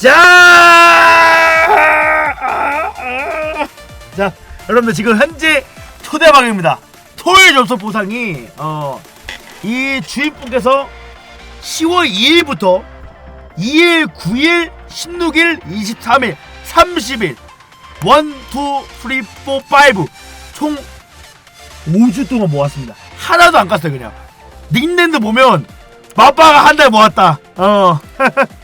자. 자, 여러분들 지금 현재 초대방입니다. 토요일 접속 보상이 어, 이 주인분께서 10월 2일부터 2일, 9일, 16일, 23일, 30일 1, 2, 3, 4, 5총 5주 동안 모았습니다. 하나도 안 깠어요 그냥. 닉넨드 보면 마빠가 한 달 모았다. 어.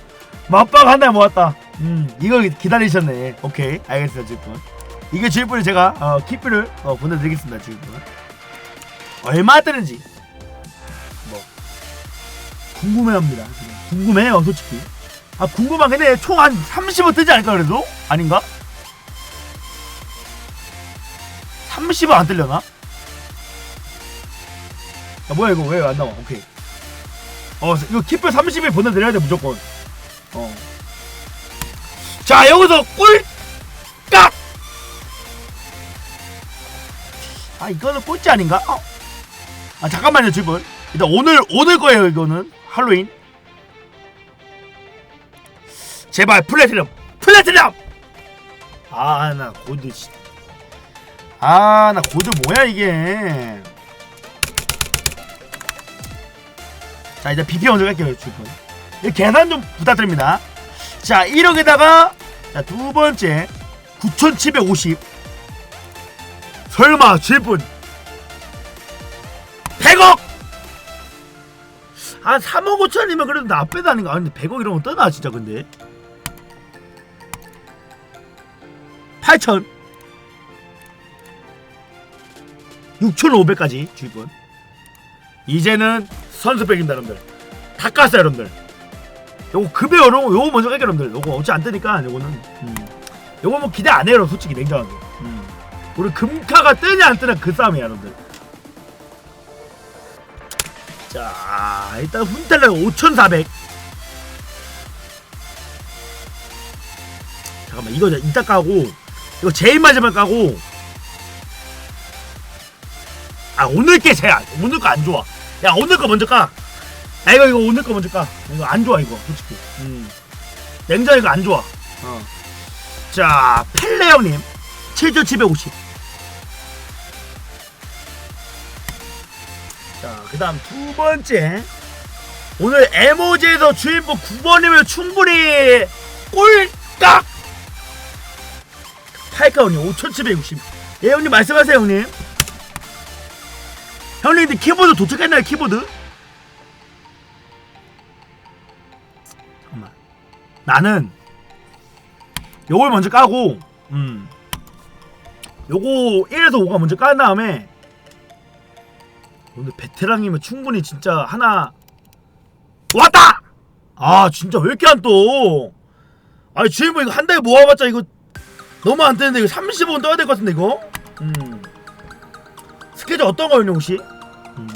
마빠가 한달 모았다. 음, 이거 기다리셨네. 오케이, 알겠어요, 주인분. 이게 주인분이 제가 어, 키피를 어, 보내드리겠습니다, 주인분. 얼마 뜨는지 뭐 궁금해합니다. 궁금해요, 솔직히. 아 궁금한 게 네, 총한 30원 뜨지 않을까 그래도? 아닌가? 30원 안 뜨려나? 아 뭐야 이거 왜 안 나와? 오케이. 어 이거 키플 30일 보내드려야 돼 무조건. 어. 자 여기서 꿀깍. 아 이거는 꼴찌 아닌가? 어. 아 잠깐만요 주분. 일단 오늘 오늘 거예요 이거는 할로윈. 제발 플래티넘 플래티넘. 아나 씨. 아나 고드 뭐야 이게. 자 이제 BP 먼저 갈게요 주분. 이 계산 좀 부탁드립니다. 자 1억에다가 자 두 번째 9,750 설마 질분 100억? 한 3억 5천이면 그래도 나쁘다 아닌가 아, 근데 100억 이런 거 떠나 진짜 근데. 8천. 6,500까지 질분. 이제는 선수 백입니다 여러분들. 다 깠어요 여러분들 요거 급여 요거 요거 먼저 갈게요 여러분들. 요거 어찌 안 뜨니까 요거는. 음. 요거 뭐 기대 안 해요 솔직히 냉정하게. 음. 우리 금카가 뜨냐 안 뜨냐 그 싸움이야 여러분들. 자 일단 훈텔레가 5400 잠깐만 이거 이따 까고 이거 제일 마지막 까고. 아 오늘 게 제야 오늘 거 안 좋아. 야 오늘 거 먼저 까 야, 이거 이거 오늘 거 먼저 까 이거 안 좋아 이거 솔직히 음. 냉장 이거 안 좋아 어. 자 펠레 형님 7750 자, 그 다음 두 번째. 오늘 에모지에서 주인분 9번이면 충분히 꼴깍! 8가 형님, 5,760. 예, 형님, 말씀하세요, 형님. 형님, 근데 키보드 도착했나요, 키보드? 잠깐만. 나는, 요걸 먼저 까고, 음. 요거 1에서 5가 먼저 깐 다음에, 오늘 베테랑이면 충분히 진짜 하나 왔다! 아 진짜 왜 이렇게 안 떠? 아니 주인분 이거 한 달에 모아봤자 이거 너무 안 뜨는데 이거 30원 떠야 될 것 같은데 이거? 음 스케줄 어떤 거였냐 혹시? 음.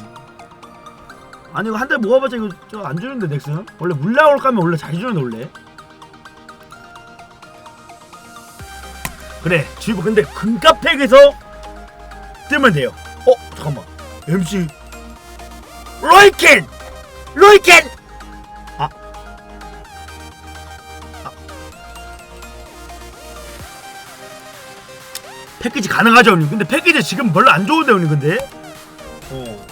아니 이거 한 달에 모아봤자 이거 저 안 주는데 넥슨? 원래 물량으로 까면 원래 잘 주는데 원래. 그래 주인분 근데 금카팩에서 뜨면 돼요. 어 잠깐만. MC 로이켄! 로이켄! 아. 아. 패키지 가능하죠 형님? 근데 패키지 지금 별로 안 좋은데 형님 근데? 어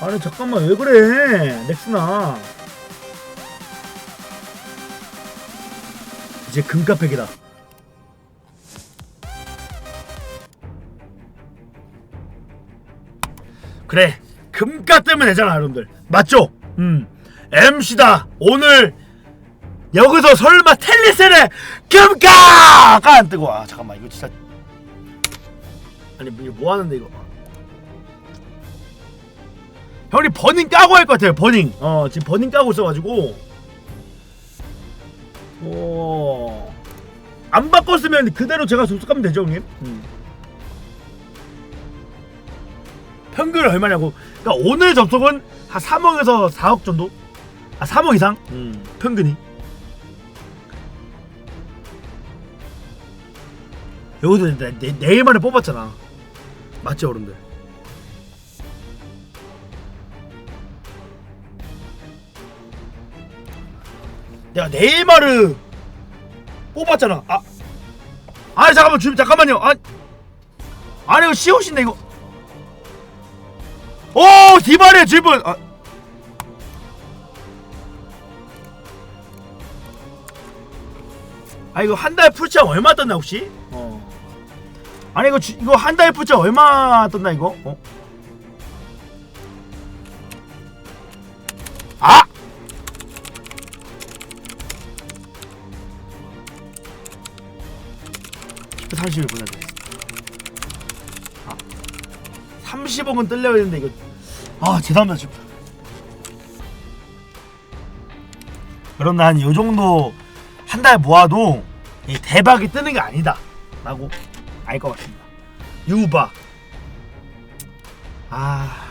아니 잠깐만 왜 그래? 넥스나 이제 금가팩이다. 그래 금가 뜨면 되잖아 여러분들. 맞죠? 음. MC다 오늘 여기서 설마 텔리스를 금가가 안 뜨고 아 잠깐만 이거 진짜. 아니 뭐, 이거 뭐 하는데 이거 형님 버닝 까고 할 것 같아요 버닝 어 지금 버닝 까고 있어가지고 어안 바꿨으면 그대로 제가 접속하면 되죠 형님 음. 평균 얼마냐고. 그러니까 오늘 접속은 한 3억에서 4억 정도? 아 3억 이상? 음, 평균이. 여기도 내, 내, 내일 만에 뽑았잖아. 맞지 어른들? 내가 네이마르 뽑았잖아. 아, 아니 잠깐만 주임 잠깐만요. 아, 아니 이거 시옷인데 이거. 오 디바레 지분. 아. 아 이거 한 달 풀차 얼마 떴나 혹시? 어. 아니 이거 주, 이거 한 달 풀차 얼마 떴나 이거? 어? 아! 30일 보내드렸어. 아, 30억은 뜰려야 되는데 이거 아 죄송합니다 지금. 그럼 난 요 정도 한 달 모아도 이 대박이 뜨는 게 아니다 라고 알 것 같습니다 유바 아